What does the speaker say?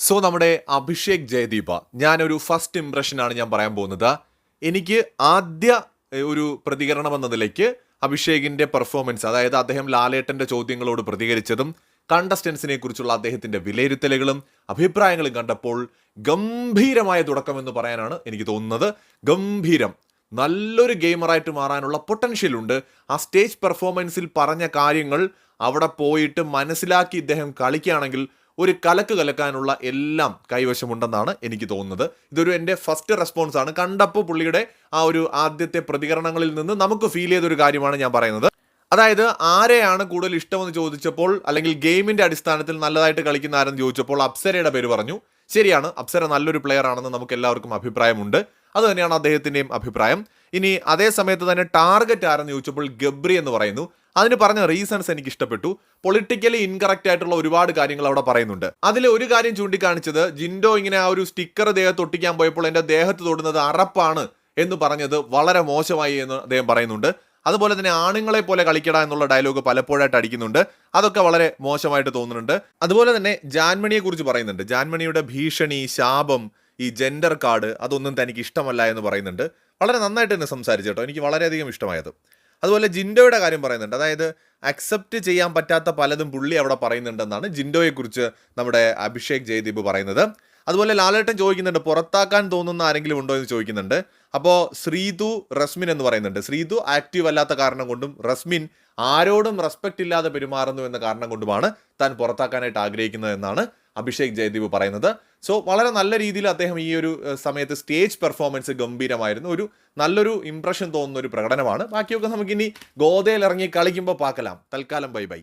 So നമ്മുടെ അഭിഷേക് ജയദീപ ഞാനൊരു first ഇംപ്രഷനാണ് ഞാൻ പറയാൻ പോകുന്നത്. എനിക്ക് ആദ്യ ഒരു പ്രതികരണം എന്നതിലേക്ക് അഭിഷേകിന്റെ പെർഫോമൻസ് അതായത് അദ്ദേഹം ലാലേട്ടന്റെ ചോദ്യങ്ങളോട് പ്രതികരിച്ചതും കണ്ടസ്റ്റൻസിനെ കുറിച്ചുള്ള അദ്ദേഹത്തിന്റെ വിലയിരുത്തലുകളും അഭിപ്രായങ്ങളും കണ്ടപ്പോൾ ഗംഭീരമായ തുടക്കം എന്ന് പറയാനാണ് എനിക്ക് തോന്നുന്നത്. ഗംഭീരം. നല്ലൊരു ഗെയിമറായിട്ട് മാറാനുള്ള പൊട്ടൻഷ്യൽ ഉണ്ട്. ആ സ്റ്റേജ് പെർഫോമൻസിൽ പറഞ്ഞ കാര്യങ്ങൾ അവിടെ പോയിട്ട് മനസ്സിലാക്കി ഇദ്ദേഹം കളിക്കുകയാണെങ്കിൽ ഒരു കലക്ക് കലക്കാനുള്ള എല്ലാം കൈവശമുണ്ടെന്നാണ് എനിക്ക് തോന്നുന്നത്. ഇതൊരു എന്റെ ഫസ്റ്റ് റെസ്പോൺസ് ആണ്. കണ്ടപ്പോൾ പുള്ളിയുടെ ആ ഒരു ആദ്യത്തെ പ്രതികരണങ്ങളിൽ നിന്ന് നമുക്ക് ഫീൽ ചെയ്തൊരു കാര്യമാണ് ഞാൻ പറയുന്നത്. അതായത് ആരെയാണ് കൂടുതൽ ഇഷ്ടമെന്ന് ചോദിച്ചപ്പോൾ അല്ലെങ്കിൽ ഗെയിമിന്റെ അടിസ്ഥാനത്തിൽ നല്ലതായിട്ട് കളിക്കുന്ന ആരെന്ന് ചോദിച്ചപ്പോൾ അപ്സരയുടെ പേര് പറഞ്ഞു. ശരിയാണ് അപ്സര നല്ലൊരു പ്ലെയർ ആണെന്ന് നമുക്ക് എല്ലാവർക്കും അഭിപ്രായമുണ്ട്. അത് തന്നെയാണ് അദ്ദേഹത്തിന്റെയും അഭിപ്രായം. ഇനി അതേ സമയത്ത് തന്നെ ടാർഗറ്റ് ആരെന്ന് ചോദിച്ചപ്പോൾ ഗബ്രി എന്ന് പറയുന്നു. അതിന് പറഞ്ഞ റീസൺസ് എനിക്ക് ഇഷ്ടപ്പെട്ടു പൊളിറ്റിക്കലി ഇൻകറക്റ്റ് ആയിട്ടുള്ള ഒരുപാട് കാര്യങ്ങൾ അവിടെ പറയുന്നുണ്ട്. അതിൽ ഒരു കാര്യം ചൂണ്ടിക്കാണിച്ചത് ജിൻഡോ ഇങ്ങനെ ആ ഒരു സ്റ്റിക്കർ ദേഹത്ത് ഒട്ടിക്കാൻ പോയപ്പോൾ എന്റെ ദേഹത്ത് തൊടുന്നത് അറപ്പാണ് എന്ന് പറഞ്ഞത് വളരെ മോശമായി എന്ന് അദ്ദേഹം പറയുന്നുണ്ട്. അതുപോലെ തന്നെ ആണുങ്ങളെ പോലെ കളിക്കട എന്നുള്ള ഡയലോഗ് പലപ്പോഴായിട്ട് അടിക്കുന്നുണ്ട്. അതൊക്കെ വളരെ മോശമായിട്ട് തോന്നുന്നുണ്ട്. അതുപോലെ തന്നെ ജാൻമണിയെ കുറിച്ച് പറയുന്നുണ്ട്. ജാൻമണിയുടെ ഭീഷണി ശാപം ഈ ജെൻഡർ കാർഡ് അതൊന്നും തനിക്ക് ഇഷ്ടമല്ല എന്ന് പറയുന്നുണ്ട്. വളരെ നന്നായിട്ട് തന്നെ സംസാരിച്ചു കേട്ടോ. എനിക്ക് വളരെയധികം ഇഷ്ടമായത്. അതുപോലെ ജിൻഡോയുടെ കാര്യം പറയുന്നുണ്ട്. അതായത് അക്സെപ്റ്റ് ചെയ്യാൻ പറ്റാത്ത പലതും പുള്ളി അവിടെ പറയുന്നുണ്ടെന്നാണ് ജിൻഡോയെക്കുറിച്ച് നമ്മുടെ അഭിഷേക് ജയദീപ് പറയുന്നത്. അതുപോലെ ലാലേട്ടൻ ചോദിക്കുന്നുണ്ട് പുറത്താക്കാൻ തോന്നുന്ന ആരെങ്കിലും ഉണ്ടോ? എന്ന് ചോദിക്കുന്നുണ്ട്. അപ്പോൾ ശ്രീതു റസ്മിൻ എന്ന് പറയുന്നുണ്ട്. ശ്രീതു ആക്റ്റീവ് അല്ലാത്ത കാരണം കൊണ്ടും റസ്മിൻ ആരോടും റെസ്പെക്റ്റ് ഇല്ലാതെ പെരുമാറുന്നു എന്ന കാരണം കൊണ്ടുമാണ് താൻ പുറത്താക്കാനായിട്ട് ആഗ്രഹിക്കുന്നത് എന്നാണ് അഭിഷേക് ജയദീപ് പറയുന്നത്. സോ വളരെ നല്ല രീതിയിൽ അദ്ദേഹം ഈ ഒരു സമയത്ത് സ്റ്റേജ് പെർഫോമൻസ് ഗംഭീരമായിരുന്നു. ഒരു നല്ലൊരു ഇംപ്രഷൻ തോന്നുന്ന ഒരു പ്രകടനമാണ്. ബാക്കിയൊക്കെ നമുക്കിനി ഗോതയിൽ ഇറങ്ങി കളിക്കുമ്പോൾ പാക്കലാം. തൽക്കാലം ബൈ ബൈ.